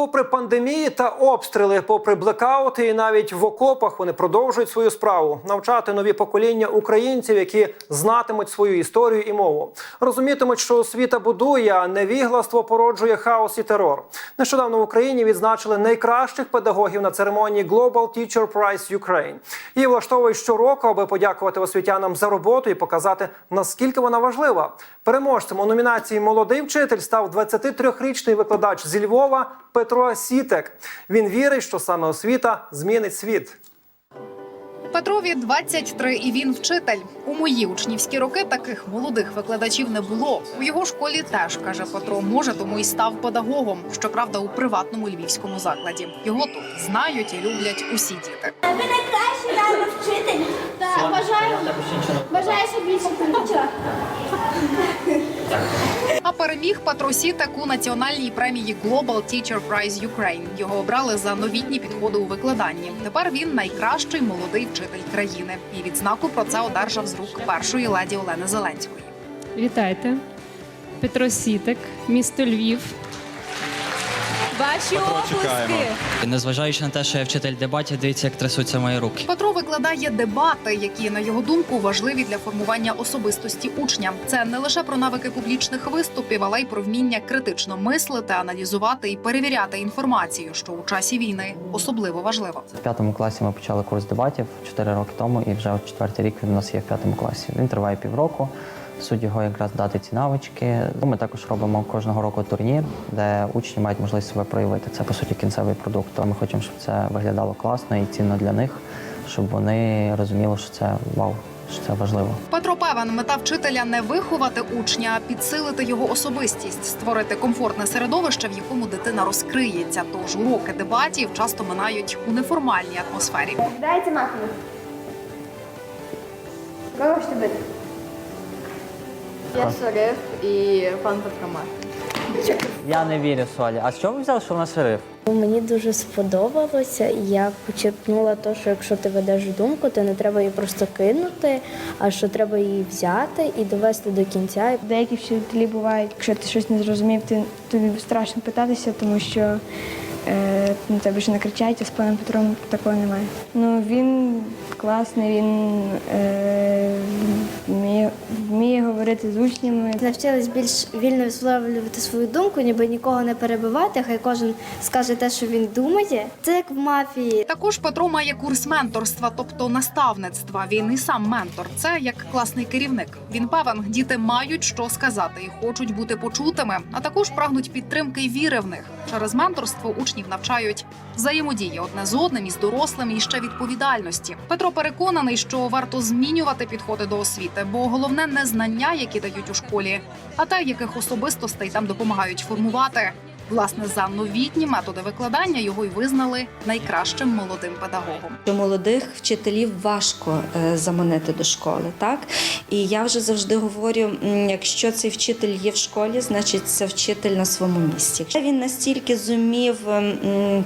Попри пандемії та обстріли, попри блекаути, і навіть в окопах вони продовжують свою справу навчати нові покоління українців, які знатимуть свою історію і мову, розумітимуть, що освіта будує, а невігластво породжує хаос і терор. Нещодавно в Україні відзначили найкращих педагогів на церемонії Global Teacher Prize Ukraine. Її влаштовують щороку, аби подякувати освітянам за роботу і показати наскільки вона важлива. Переможцем у номінації Молодий вчитель став 23-річний викладач зі Львова Петро Сітек. Він вірить, що саме освіта змінить світ. Петрові 23 і він вчитель. У мої учнівські роки таких молодих викладачів не було. У його школі теж каже Петро, може, тому і став педагогом. Щоправда, у приватному львівському закладі. Його тут знають і люблять усі діти. Ви найкращий нам вчитель. Так, бажаю, бажаю, щоб більше переміг Патросі таку національній премії Global Teacher Prize Ukraine. Його обрали за новітні підходи у викладанні. Тепер він найкращий молодий вчитель країни. І відзнаку про це одержав з рук першої леді Олени Зеленської. Вітайте. Петро Сітик, місто Львів. Ваші оплески! І Незважаючи на те, що я вчитель дебатів, дивіться, як трясуться мої руки. Петро викладає дебати, які на його думку важливі для формування особистості учня. Це не лише про навики публічних виступів, але й про вміння критично мислити, аналізувати і перевіряти інформацію, що у часі війни особливо важливо. В п'ятому класі ми почали курс дебатів 4 роки тому, і вже от четвертий рік він у нас є в п'ятому класі. Він триває півроку. Суть його якраз дати ці навички. Ну, Ми також робимо кожного року турнір, де учні мають можливість себе проявити. Це по суті кінцевий продукт. Ми хочемо, щоб це виглядало класно і цінно для них, щоб вони розуміли, що це вау, що це важливо. Петро певен, мета вчителя не виховати учня, а підсилити його особистість, створити комфортне середовище, в якому дитина розкриється. Тож уроки дебатів часто минають у неформальній атмосфері. Дайте махну. Кого ж ти бити? Я шериф і пан Петромар. Я не вірю Солі. А з чого ви взяли, що вона шериф? Мені дуже сподобалося, і я почерпнула те, що якщо ти ведеш думку, то не треба її просто кинути, а що треба її взяти і довести до кінця. Деякі вчителі бувають, якщо ти щось не зрозумів, ти тобі страшно питатися, тому що е, на тебе ж накричають, а з паном Петром такого немає. Ну він класний, він е, вміє, говорити з учнями. Навчились більш вільно висловлювати свою думку, ніби нікого не перебивати, хай кожен скаже те, що він думає. Це як в мафії. Також Петро має курс менторства, тобто наставництва. Він і сам ментор. Це як класний керівник. Він певен, діти мають що сказати і хочуть бути почутими, а також прагнуть підтримки і віри в них. Через менторство учнів навчають взаємодії одне з одним із дорослими і ще відповідальності. Петро переконаний, що варто змінювати підходи до освіти, бо головне не знання, які дають у школі, а те, яких особистостей там допомагають формувати. Власне, за новітні методи викладання його й визнали найкращим молодим педагогом. Що молодих вчителів важко е, заманити до школи, так і я вже завжди говорю: якщо цей вчитель є в школі, значить це вчитель на своєму місці. Він настільки зумів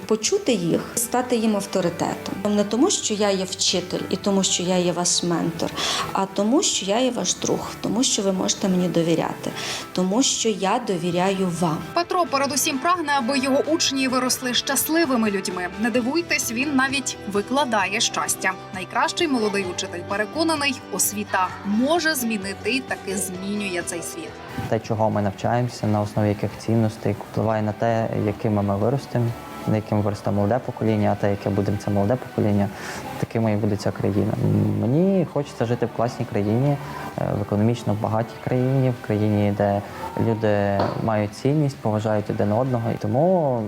почути їх, стати їм авторитетом. Не тому, що я є вчитель і тому, що я є ваш ментор, а тому, що я є ваш друг, тому що ви можете мені довіряти, тому що я довіряю вам. Петро передусім прагне, аби його учні виросли щасливими людьми. Не дивуйтесь, він навіть викладає щастя. Найкращий молодий учитель переконаний, освіта може змінити і таки змінює цей світ. Те, чого ми навчаємося, на основі яких цінностей, впливає на те, якими ми виростемо, на яким виросте молоде покоління, а те, яке буде це молоде покоління, такими і буде ця країна. Мені хочеться жити в класній країні, е, в економічно багатій країні, в країні, де люди мають цінність, поважають один одного. І тому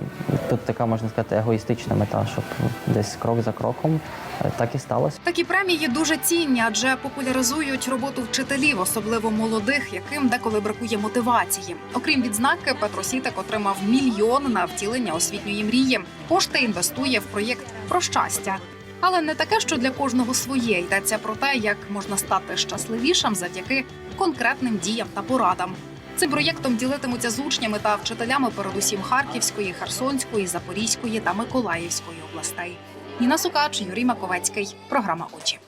тут така можна сказати егоїстична мета, щоб десь крок за кроком е, так і сталося. Такі премії дуже цінні, адже популяризують роботу вчителів, особливо молодих, яким деколи бракує мотивації. Окрім відзнаки, Петро Сітик отримав мільйон на втілення освітньої мрії. Кошти інвестує в проєкт про щастя. Але не таке, що для кожного своє йдеться про те, як можна стати щасливішим завдяки конкретним діям та порадам. Цим проєктом ділитимуться з учнями та вчителями передусім Харківської, Херсонської, Запорізької та Миколаївської областей. Ніна Сукач, Юрій Маковецький. Програма Очі.